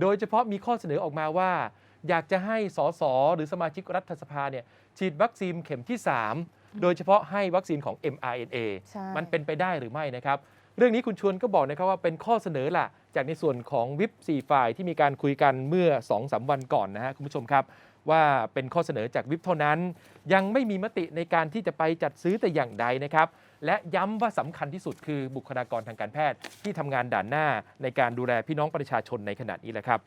โดยเฉพาะมีข้อเสนอออกมาว่า อยากจะให้สสหรือสมาชิกรัฐสภาเนี่ยฉีดวัคซีนเข็มที่ 3 โดยเฉพาะให้วัคซีนของ mRNA ใช่มันเป็นไปได้หรือไม่นะครับ เรื่องนี้คุณชวนก็บอกนะครับว่าเป็นข้อเสนอล่ะ จากในส่วนของวิป4ฝ่ายที่มีการคุยกันเมื่อ2-3สวันก่อนนะฮะคุณผู้ชมครับ ว่าเป็นข้อเสนอจากวิปเท่านั้น ยังไม่มีมติในการที่จะไปจัดซื้อแต่อย่างใดนะครับและย้ำว่าสำคัญที่สุดคือบุคลากรทางการแพทย์ที่ทำงานด่านหน้าในการดูแลพี่น้องประชาชนในขณะนี้แหละครับ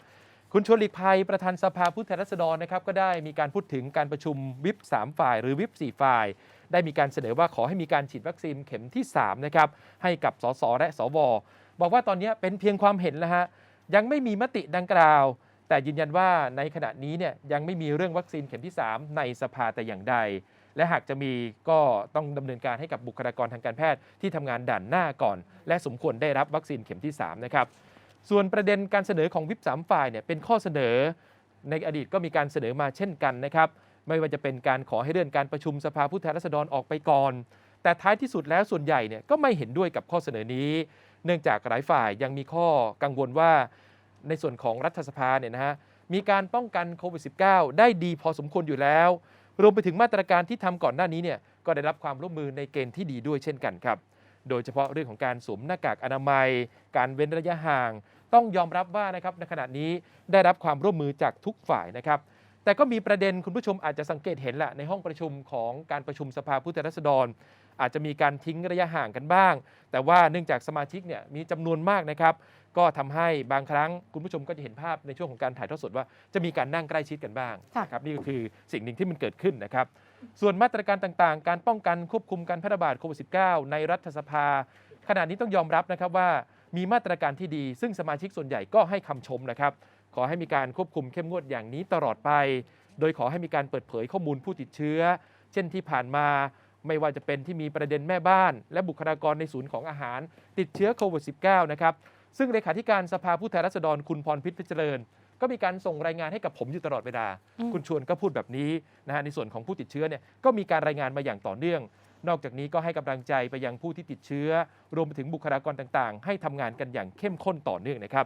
คุณชวนหลีกภัยประธานสภาผู้แทนราษฎรนะครับก็ได้มีการพูดถึงการประชุมวิป 3 ฝ่าย หรือวิป 4 ฝ่าย ได้มีการเสนอว่าขอให้มีการฉีดวัคซีนเข็มที่3นะครับให้กับสสและสวบอกว่าตอนนี้เป็นเพียงความเห็นแล้วฮะยังไม่มีมติดังกล่าว แต่ยืนยันว่าในขณะนี้เนี่ยยังไม่มีเรื่องวัคซีนเข็มที่ 3 ในสภาแต่อย่างใด และหากจะมีก็ต้องดำเนินการให้กับบุคลากรทางการแพทย์ที่ทำงานด่านหน้าก่อน และสมควรได้รับวัคซีนเข็มที่ 3 นะครับ ส่วนประเด็นการเสนอของวิปสามฝ่ายเนี่ยเป็นข้อเสนอ ในอดีตก็มีการเสนอมาเช่นกันนะครับ ไม่ว่าจะเป็นการขอให้เลื่อนการประชุมสภาผู้แทนราษฎรออกไปก่อน แต่ท้ายที่สุดแล้วส่วนใหญ่เนี่ยก็ไม่เห็นด้วยกับข้อเสนอนี้ เนื่องจากหลายฝ่ายยังมีข้อกังวลว่า ในส่วนของรัฐสภาเนี่ยนะฮะมีการป้องกันโควิด -19 ได้ดีพอสมควรอยู่แล้ว รวมไปถึงมาตรการที่ทำก่อนหน้านี้เนี่ยก็ได้รับความร่วมมือในเกณฑ์ที่ดีด้วยเช่นกันครับ โดยเฉพาะเรื่องของการสวมหน้ากากอนามัย การเว้นระยะห่าง ต้องยอมรับว่านะครับในขณะนี้ได้รับความร่วมมือจากทุกฝ่ายนะครับแต่ก็มีประเด็นคุณผู้ชมอาจจะสังเกตเห็นแหละในห้องประชุมของการประชุมสภาผู้แทนราษฎร อาจจะมีการทิ้งระยะห่างกันบ้าง แต่ว่าเนื่องจากสมาชิกเนี่ยมีจำนวนมากนะครับ ก็ทำให้บางครั้งคุณผู้ชมก็จะเห็นภาพในช่วงของการถ่ายทอดสดว่าจะมีการนั่งใกล้ชิดกันบ้างค่ะนะครับนี่ก็คือสิ่งหนึ่งที่มันเกิดขึ้นนะครับ ส่วนมาตรการต่างๆ การป้องกันควบคุมการแพร่ระบาดโควิด -19 ในรัฐสภา ขณะนี้ต้องยอมรับนะครับว่ามีมาตรการที่ดี ซึ่งสมาชิกส่วนใหญ่ก็ให้คำชมนะครับ ขอให้มีการควบคุมเข้มงวดอย่างนี้ตลอดไป โดยขอให้มีการเปิดเผยข้อมูลผู้ติดเชื้อ เช่นที่ผ่านมาไม่ว่าจะเป็นที่มีประเด็นแม่บ้าน และบุคลากรในศูนย์ของอาหาร ติดเชื้อโควิด -19 นะครับ ซึ่งเลขาธิการสภาผู้แทนราษฎรคุณพรพิษพิเจริญ ก็มีการส่งรายงานให้กับผมอยู่ตลอดเวลาอืมคุณชวนก็พูดแบบนี้นะฮะในส่วนของผู้ติดเชื้อเนี่ยก็มีการรายงานมาอย่างต่อเนื่อง นอกจากนี้ก็ให้กำลังใจไปยังผู้ที่ติดเชื้อ รวมไปถึงบุคลากรต่างๆ ให้ทำงานกันอย่างเข้มข้นต่อเนื่องนะครับ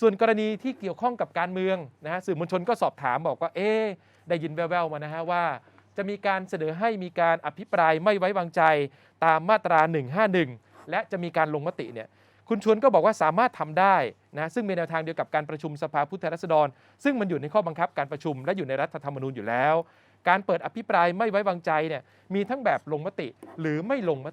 ส่วนกรณีที่เกี่ยวข้องกับการเมืองนะฮะสื่อมวลชนก็สอบถามบอกว่าเอ๊ะได้ยินแว่วๆมานะฮะว่า จะมีการเสนอให้มีการอภิปรายไม่ไว้วางใจตามมาตรา 151 และจะมีการลงมติเนี่ย คุณชวนก็บอกว่าสามารถทำได้นะซึ่งเป็นแนวทางเดียวกับการประชุมสภาผู้แทนราษฎร ซึ่งมันอยู่ในข้อบังคับการประชุมและอยู่ในรัฐธรรมนูญอยู่แล้ว การเปิดอภิปรายไม่ไว้วางใจเนี่ยมีทั้งแบบลงมติหรือไม่ลงมติ